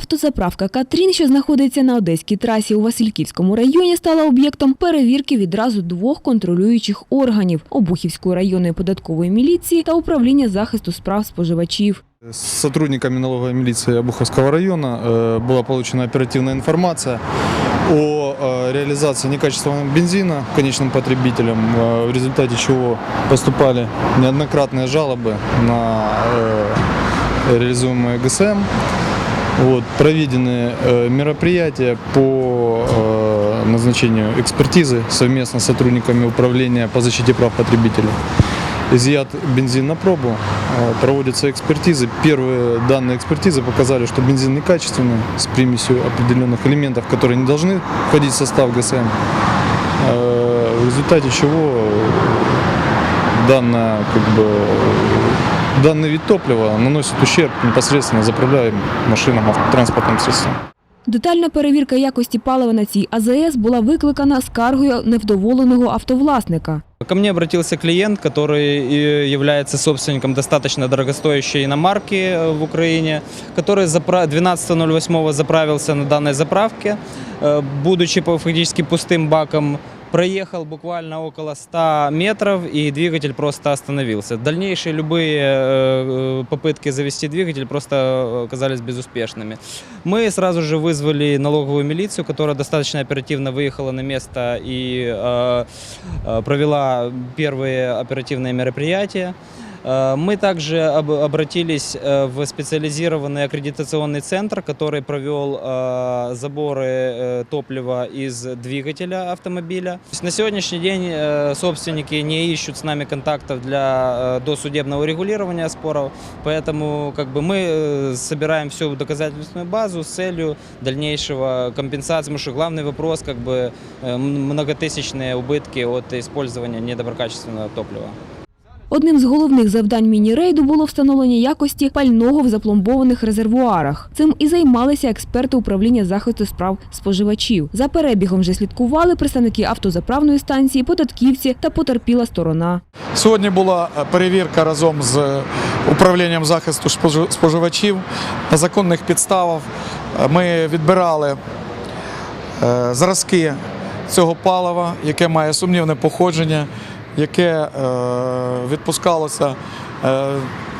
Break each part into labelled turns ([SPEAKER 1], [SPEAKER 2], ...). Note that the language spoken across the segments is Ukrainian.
[SPEAKER 1] Автозаправка Катрін, що знаходиться на одеській трасі у Васильківському районі, стала об'єктом перевірки відразу двох контролюючих органів Обухівської районної податкової міліції та управління захисту справ споживачів.
[SPEAKER 2] С сотрудниками налоговой милиции Обуховского района э, была получена оперативная информация о э, реализации некачественного бензина конечным потребителям, э, в результате чего поступали неоднократные жалобы на э, реализуемые ГСМ. Вот, проведены э, мероприятия по э, назначению экспертизы совместно с сотрудниками управления по защите прав потребителей. Изъят бензин на пробу, э, проводятся экспертизы. Первые данные экспертизы показали, что бензин некачественный, с примесью определенных элементов, которые не должны входить в состав ГСМ. Э, В результате чего данное, как бы, данный вид топлива наносит ущерб непосредственно заправляемым машинам, автотранспортным средствам.
[SPEAKER 1] Детальна перевірка якості палива на цій АЗС була викликана скаргою невдоволеного автовласника.
[SPEAKER 3] Ко мне обратился клиент, который э, является собственником достаточно дорогостоящей иномарки э, в Украине, который запра- 12.08 заправился на данной заправке, э, будучи по- фактически пустым баком, проехал буквально около 100 метров и двигатель просто остановился. Дальнейшие любые э, попытки завести двигатель просто оказались безуспешными. Мы сразу же вызвали налоговую милицию, которая достаточно оперативно выехала на место и э, э, провела первые оперативные мероприятия. Э, Мы также об- обратились э, в специализированный аккредитационный центр, который провел э, заборы э, топлива из двигателя автомобиля. То есть На сегодняшний день э, собственники не ищут с нами контактов для э, досудебного регулирования споров, поэтому как бы мы э, собираем всю доказательственную базу с целью дальнейшего компенсации, потому что главный вопрос как бы э, м- многотысячные убытки от использования недоброкачественного топлива.
[SPEAKER 1] Одним з головних завдань міні-рейду було встановлення якості пального в запломбованих резервуарах. Цим і займалися експерти управління захисту справ споживачів. За перебігом вже слідкували представники автозаправної станції, податківці та потерпіла сторона.
[SPEAKER 4] Сьогодні була е, перевірка разом з управлінням захисту споживачів на законних підставах. Е, Ми відбирали е, зразки цього палива, яке має сумнівне походження, яке е, відпускалося е,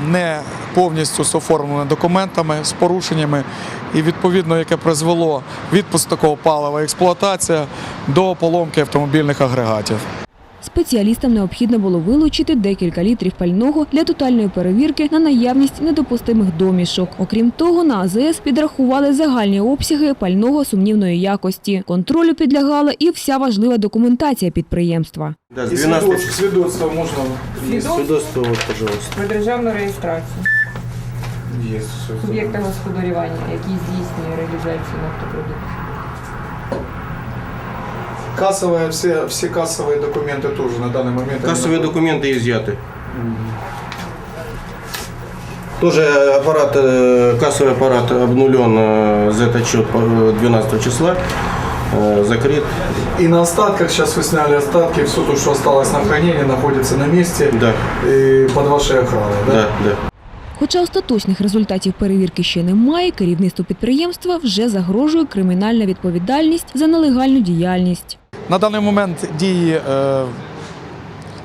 [SPEAKER 4] не повністю з оформленими документами, з порушеннями, і відповідно, яке призвело відпуск такого палива, експлуатація до поломки автомобільних агрегатів.
[SPEAKER 1] Спеціалістам необхідно було вилучити декілька літрів пального для тотальної перевірки на наявність недопустимих домішок. Окрім того, на АЗС підрахували загальні обсяги пального сумнівної якості. Контролю підлягала і вся важлива документація підприємства.
[SPEAKER 5] Да, с 12
[SPEAKER 4] свідоцтво можна
[SPEAKER 5] вот, пожалуйста.
[SPEAKER 6] про державну реєстрацію суб'єкта господарювання, який здійснює реалізацію нафтопродуктів.
[SPEAKER 4] Кассовые, все, все кассовые документы тоже на данный момент.
[SPEAKER 5] Кассовые документы изъяты. Тоже аппарат, э, кассовый аппарат обнулен э, за этот счет э, 12 числа, э, закрыт.
[SPEAKER 4] И на остатках, сейчас вы сняли остатки, все то, что осталось на хранении, находится на месте
[SPEAKER 5] Да,
[SPEAKER 4] и под вашей охраной, да?
[SPEAKER 5] да, да.
[SPEAKER 1] Хоча остаточних результатів перевірки ще немає, керівництву підприємства вже загрожує кримінальна відповідальність за нелегальну діяльність.
[SPEAKER 4] На даний момент дії е,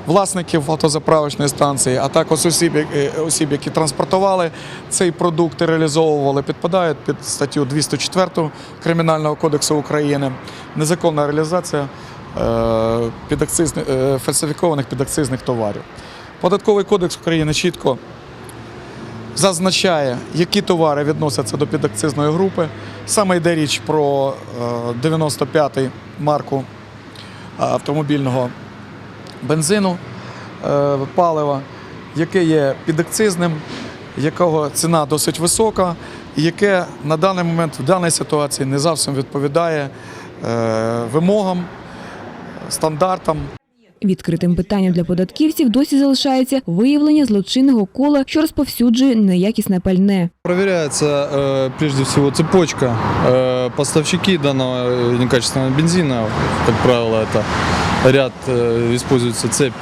[SPEAKER 4] власників автозаправочної станції, а також осіб, е, осіб, які транспортували цей продукт і реалізовували, підпадають під статтю 204 Кримінального кодексу України. Незаконна реалізація е, фальсифікованих підакцизних товарів. Податковий кодекс України чітко зазначає, які товари відносяться до підакцизної групи. Саме йде річ про е, 95-й марку автомобільного бензину, е, палива, яке є підакцизним, якого ціна досить висока, і яке на даний момент в даній ситуації не зовсім відповідає е, вимогам, стандартам.
[SPEAKER 1] Відкритим питанням для податківців досі залишається виявлення злочинного кола, що розповсюджує неякісне пальне.
[SPEAKER 2] Проверяется э, прежде всего цепочка. Э, поставщики данного э, некачественного бензина, как правило, это ряд э, используется цепь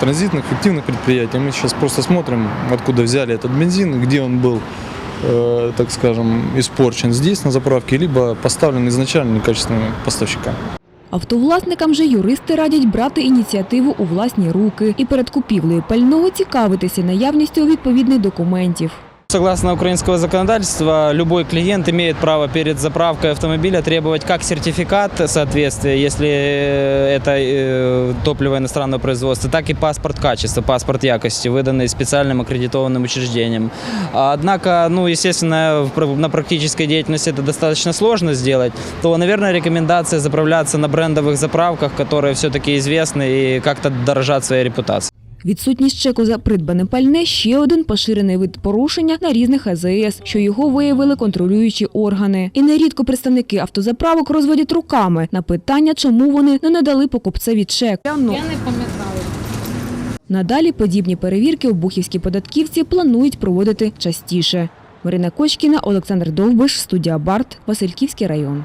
[SPEAKER 2] транзитных, фиктивных предприятий. Мы сейчас просто смотрим, откуда взяли этот бензин, где он был э, так скажем, испорчен здесь на заправке, либо поставлен изначально некачественными поставщиками.
[SPEAKER 1] Автовласникам же юристи радять брати ініціативу у власні руки і перед купівлею пального цікавитися наявністю відповідних документів.
[SPEAKER 3] Согласно украинского законодательства, любой клиент имеет право перед заправкой автомобиля требовать как сертификат соответствия, если это э, топливо иностранного производства, так и паспорт качества, паспорт якости, выданный специальным аккредитованным учреждением. Однако, ну, естественно, на практической деятельности это достаточно сложно сделать, то, наверное, рекомендация заправляться на брендовых заправках, которые все-таки известны и как-то дорожат своей репутацией.
[SPEAKER 1] Відсутність чеку за придбане пальне – ще один поширений вид порушення на різних АЗС, що його виявили контролюючі органи. І нерідко представники автозаправок розводять руками на питання, чому вони не надали покупцеві чек.
[SPEAKER 6] Я не пам'ятаю.
[SPEAKER 1] Надалі подібні перевірки обухівські податківці планують проводити частіше. Марина Кочкіна, Олександр Довбиш, студія Барт, Васильківський район.